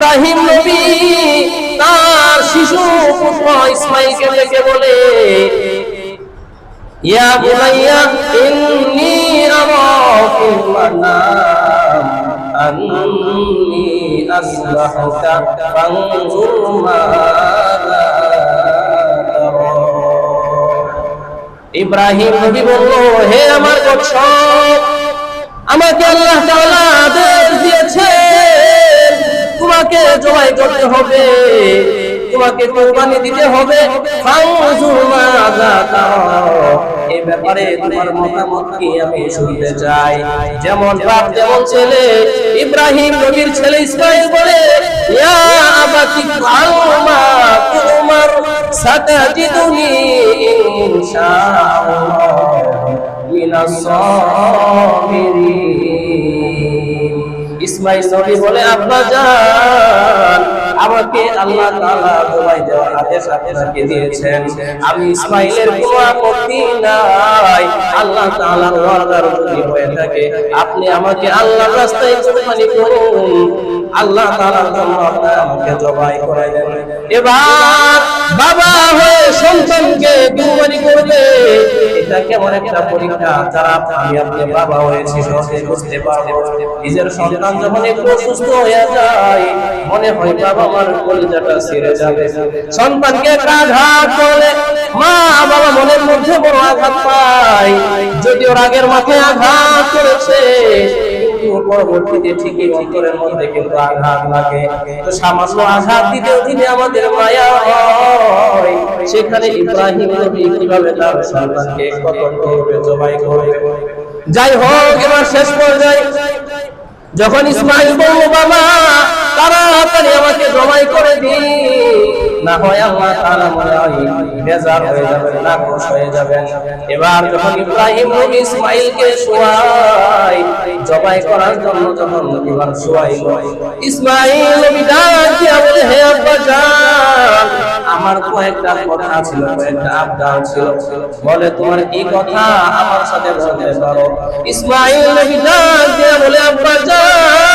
ইব্রাহিম নবী তার শিশু ইসমাইলকে ডেকে বলে, ইয়া বুনাইয়া মানাম ফানজুর ইব্রাহিম নবী বলল, হে আমার বৎস আমাকে আল্লাহ তাআলা জবাই করতে হবে, তোমাকে কোরবানি দিতে হবে। এই ব্যাপারে তোমার মতামত কি আমি শুনতে চাই। যেমন বাপ, যেমন ছেলে, ইব্রাহিম নবীর ছেলে ইসমাইল বলে মিনাস ইসমাইল নবী বলে আব্বা জান আমাকে আল্লাহ তাআলা জবাই দেওয়ার আদেশ আপনাকে দিয়েছেন। আমি ইসমাইলের কোনো আপত্তি নাই। আল্লাহ তাআলার ওয়াদার যদি হয়ে থাকে, আপনি আমাকে আল্লাহর রাস্তায় কুরবানি করুন। আল্লাহ তাআলার আমাকে জবাই করে দেন। এবার বাবা হয়ে সন্তানকে করবে। এটা কেমন একটা পরীক্ষা? যারা আপনি বাবা বুঝতে নিজের সন্তান যখন একটু অসুস্থ হয়ে যায়, মনে হয় বাবা কলিজাটা যাবে। সন্তানকে আঘাত করলে মা, বাবা মনের মধ্যে বড় আঘাত পায়। যদিও রাগের মাথায় আঘাত করেছে পরবর্তীতে ঠিকই মধ্যে কিন্তু আঘাত লাগে। তো সামান্য আঘাত দিনে আমাদের মায়া সেখানে ইব্রাহিম নবী কীভাবে তার সন্তানকে কতল করবে জবাই করবে? যাই হোক, এবার শেষ পর্যায়ে যখন ইসমাইল বলল, বাবা, তাড়াতাড়ি আমাকে জমাই করে দিন। না হয় আল্লাহ মনে হয় বেজার হয়ে যাবেন, নাখোশ হয়ে যাবেন। এবার যখন ইব্রাহিম নবী ইসমাইলকে শোয়াই জবাই করার জন্য যখন নবীবার শোয়াইল ইসমাইল নবী ডাক দিয়া বলে, হে আব্বা জান। আমার কয়েকটা কথা ছিল, কয়েকটা আবদার ছিল। বলে, তোমার কি কথা? আমার সাথে বলতে পারো ইসমাইল নবী ডাক দিয়া বলে, আব্বা জান।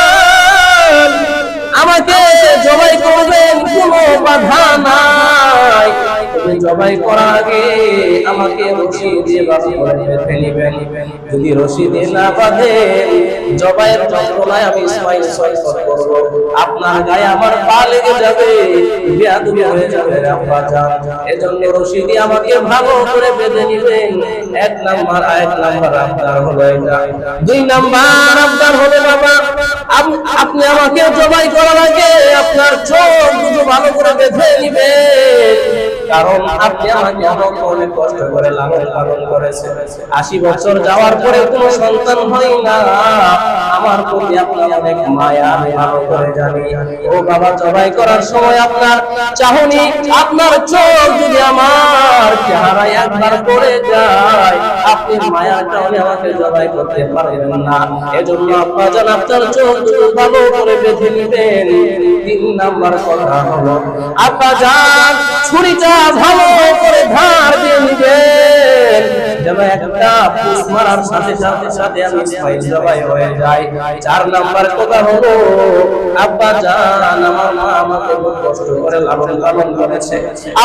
আমাকে রশি দিয়ে বাঁধি করে বেঁধে নিবেন যদি রশি দিয়ে না বাঁধেন জবাইয়ের যন্ত্রণায় আমি ইসমাইল সৈকত করব। আপনার গায়ে আমার পা লেগে যাবে, বেয়াদবি হয়ে যাবে আব্বা জান। এজন্য রশি দিয়ে আমাকে ভালো করে বেঁধে নিবেন। এক নাম্বার এক নাম্বার আপনার হলো এটা। দুই নাম্বার আপনার হলো বাবা আপনি আমাকে জবাই করার আগে আপনার চোখ দুটো ভালো করে বেঁধে নিবেন। কারণ আপনি আমাকে অনেক অনেক কষ্ট করে লালন পালন করেছেন আশি বছর যাওয়ার পরে কোনো সন্তান হয় না। আমার প্রতি আপনার অনেক মায়া ভালো করে জানি। ও বাবা, জবাই করার সময় আপনার চাহনি, আপনার চোখ যদি আমার চেহারায় একবার পড়ে যায়, আপনি মায়ার কারণে আমাকে জবাই করতে পারবেন না। এজন্য আব্বা জান আপনার চোখ ভালো করে বেঁধে নেবেন তিন নাম্বার কথা হলো আব্বা জান ছুরিটা ভালো করে ধার দিয়ে নেবেন যেন একটা মারার সাথে সাথে সাথে আমি জবাই হয়ে যাই। চার নাম্বার কথা হলো, আব্বা জান, আমার মা আমাকে খুব কষ্ট করে লালন পালন করেছে।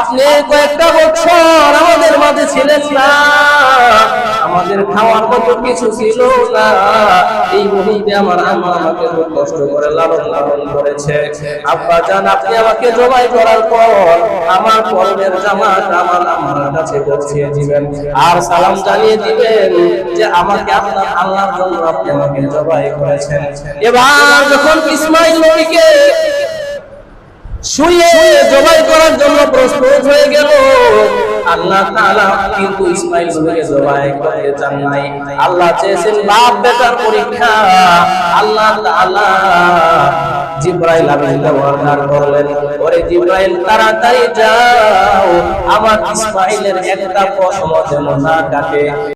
আপনি কয়েকটা বছর আমাদের মাঝে ছিলেন না। আমাদের খাওয়ার মতো কিছু ছিল না। এই মুহূর্তে আমার আম্মা আমাকে খুব কষ্ট করে লালন পালন করেছে। আব্বা জান, আপনি আমাকে জবাই করার পর আমার পরনের জামাটা আমার আম্মার কাছে দিবেন। আর সালাম জানিয়ে দিবেন যে আমাকে আপনার আল্লাহর জন্য আপনি আমাকে জবাই করেছেন। এবার যখন ইসমাইল নবীকে করার জন্য প্রস্তুত হয়ে গেল, আল্লাহ জবাই আল্লাহ চেয়েছেন পরীক্ষা। আল্লাহ জিব্রাইল আলাইহিস ওয়ার্ডার করলেন। ওরে জিব্রাইল, তাড়াতাড়ি যাও। আমার ইসমাইলের একটা পশম যেন না কাটে।